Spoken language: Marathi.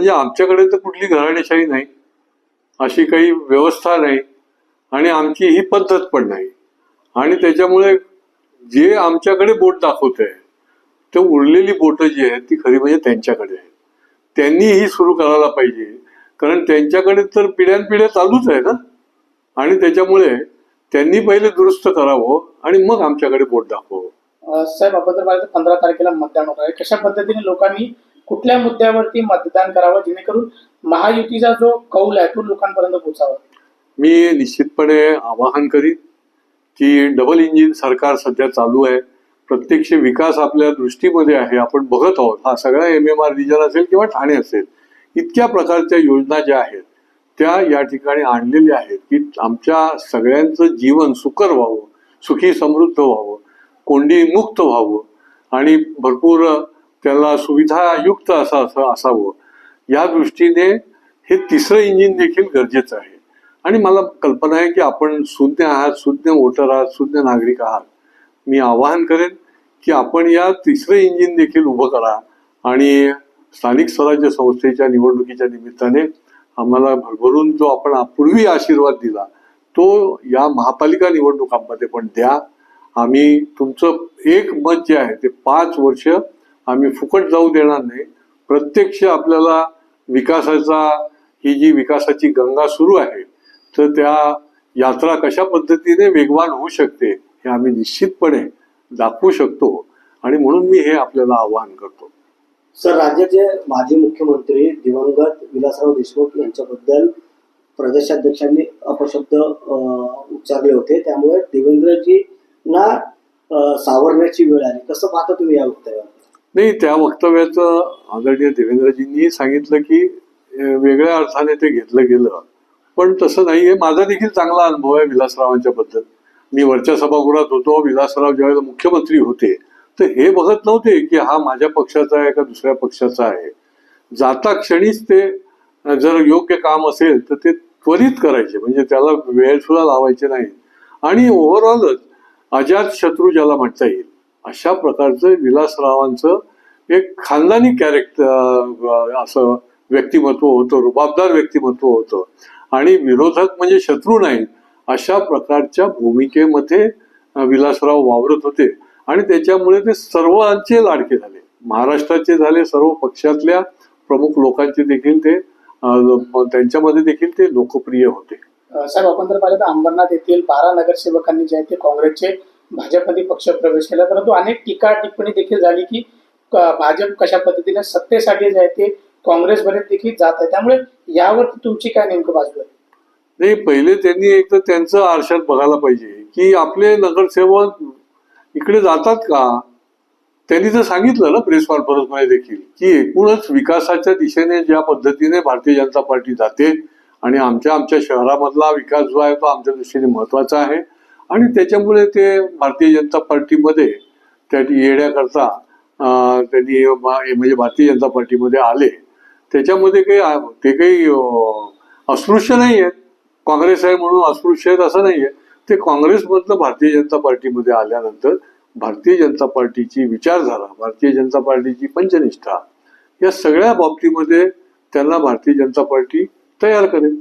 म्हणजे आमच्याकडे तर कुठली घराणेशाही नाही. अशी काही व्यवस्था नाही. आणि आमची ही पद्धत पण नाही. आणि त्याच्यामुळे जे आमच्याकडे बोट दाखवत आहे ते उरलेली बोटं जी आहेत ती खरी म्हणजे त्यांच्याकडे आहे त्यांनी ही सुरू करायला पाहिजे. कारण त्यांच्याकडे तर पिढ्यानपिढ्या चालूच आहे ना. आणि त्याच्यामुळे त्यांनी पहिले दुरुस्त करावं आणि मग आमच्याकडे बोट दाखवावं. साहेब अभद्रपाळ्याचं पंधरा तारखेला मतदान होत आहे. कशा पद्धतीने लोकांनी कुठल्या मुद्द्यावरती मतदान करावं? जेणेकरून महायुतीचा जो कौल आहे तो लोकांपर्यंत पोहोचावा. मी निश्चितपणे आवाहन करीन की डबल इंजिन सरकार सध्या चालू आहे. प्रत्यक्ष विकास आपल्या दृष्टीमध्ये आहे. आपण बघत आहोत. हा सगळा एम एम आर रिजन असेल किंवा ठाणे असेल इतक्या प्रकारच्या योजना ज्या आहेत त्या या ठिकाणी आणलेल्या आहेत की आमच्या सगळ्यांचं जीवन सुकर व्हावं सुखी समृद्ध व्हावं कोंडी मुक्त व्हावं आणि भरपूर त्याला सुविधायुक्त असं असं असावं. या दृष्टीने हे तिसरं इंजिन देखील गरजेचं आहे. आणि मला कल्पना आहे की आपण शून्य आहात शून्य वोटर आहात शून्य नागरिक आहात. मी आवाहन करेन की आपण या तिसरं इंजिन देखील उभं करा आणि स्थानिक स्वराज्य संस्थेच्या निवडणुकीच्या निमित्ताने आम्हाला भरभरून जो आपण पूर्वी आशीर्वाद दिला तो या महापालिका निवडणुकांमध्ये पण द्या. आम्ही तुमचं एक मत जे आहे ते पाच वर्ष आम्ही फुकट जाऊ देणार नाही. प्रत्यक्ष आपल्याला विकासाचा ही जी विकासाची गंगा सुरू आहे तर त्या यात्रा कशा पद्धतीने वेगवान होऊ शकते हे आम्ही निश्चितपणे दाखवू शकतो आणि म्हणून मी हे आपल्याला आवाहन करतो. सर राज्याचे माजी मुख्यमंत्री दिवंगत विलासराव देशमुख यांच्याबद्दल प्रदेशाध्यक्षांनी अपशब्द उच्चारले होते. त्यामुळे देवेंद्रजी ना सावरण्याची वेळ आली. कसं पाहता तुम्ही या वक्तव्यावर? नाही त्या वक्तव्याचं आदरणीय देवेंद्रजींनी सांगितलं की वेगळ्या अर्थाने ते घेतलं गेलं. पण तसं नाही आहे. माझा देखील चांगला अनुभव आहे विलासरावांच्या बद्दल. मी वरच्या सभागृहात होतो. विलासराव ज्यावेळेला मुख्यमंत्री होते तर हे बघत नव्हते की हा माझ्या पक्षाचा आहे का दुसऱ्या पक्षाचा आहे. जाता क्षणीच ते जर योग्य काम असेल तर ते त्वरित करायचे. म्हणजे त्याला वेळ सुद्धा लावायचे नाही. आणि ओव्हरऑलच अजात शत्रू ज्याला म्हणता येईल अशा प्रकारचं विलासरावांचं एक खानदानी कॅरेक्टर असं व्यक्तिमत्व होतं रुबाबदार व्यक्तिमत्व होतं. आणि विरोधक म्हणजे शत्रू नाही अशा प्रकारच्या भूमिकेमध्ये विलासराव वावरत होते. आणि त्याच्यामुळे ते सर्वांचे लाडके झाले. महाराष्ट्राचे झाले सर्व पक्षातल्या प्रमुख लोकांचे देखील ते त्यांच्यामध्ये देखील ते लोकप्रिय होते. सर आपण जर पाहिलं तर अंबरनाथ येथील बारा नगरसेवकांनी जे आहे ते काँग्रेसचे भाजपमध्ये पक्ष प्रवेश केला परंतु अनेक टीका टिप्पणी देखील झाली की भाजप कशा पद्धतीने सत्तेसाठी जे आहे ते काँग्रेसमध्ये देखील जात आहे. त्यामुळे यावरती तुमची काय नेमकं बाजू आहे? नाही पहिले त्यांनी एक तर त्यांचं आरशात बघायला पाहिजे की आपले नगरसेवक इकडे जातात का? त्यांनी तर सांगितलं ना प्रेस कॉन्फरन्समध्ये देखील की एकूणच विकासाच्या दिशेने ज्या पद्धतीने भारतीय जनता पार्टी जाते आणि आमच्या आमच्या शहरामधला विकास जो आहे तो आमच्या दृष्टीने महत्त्वाचा आहे. आणि त्याच्यामुळे ते भारतीय जनता पार्टीमध्ये त्या येण्याकरता त्यांनी म्हणजे भारतीय जनता पार्टीमध्ये आले. त्याच्यामध्ये काही ते काही अस्पृश्य नाही आहेत काँग्रेस आहे म्हणून अस्पृश्य आहेत असं नाही आहे ते काँग्रेसमधलं भारतीय जनता पार्टीमध्ये आल्यानंतर भारतीय जनता पार्टीची विचारधारा भारतीय जनता पार्टीची पंचनिष्ठा या सगळ्या बाबतीमध्ये त्यांना भारतीय जनता पार्टी तयार करेल.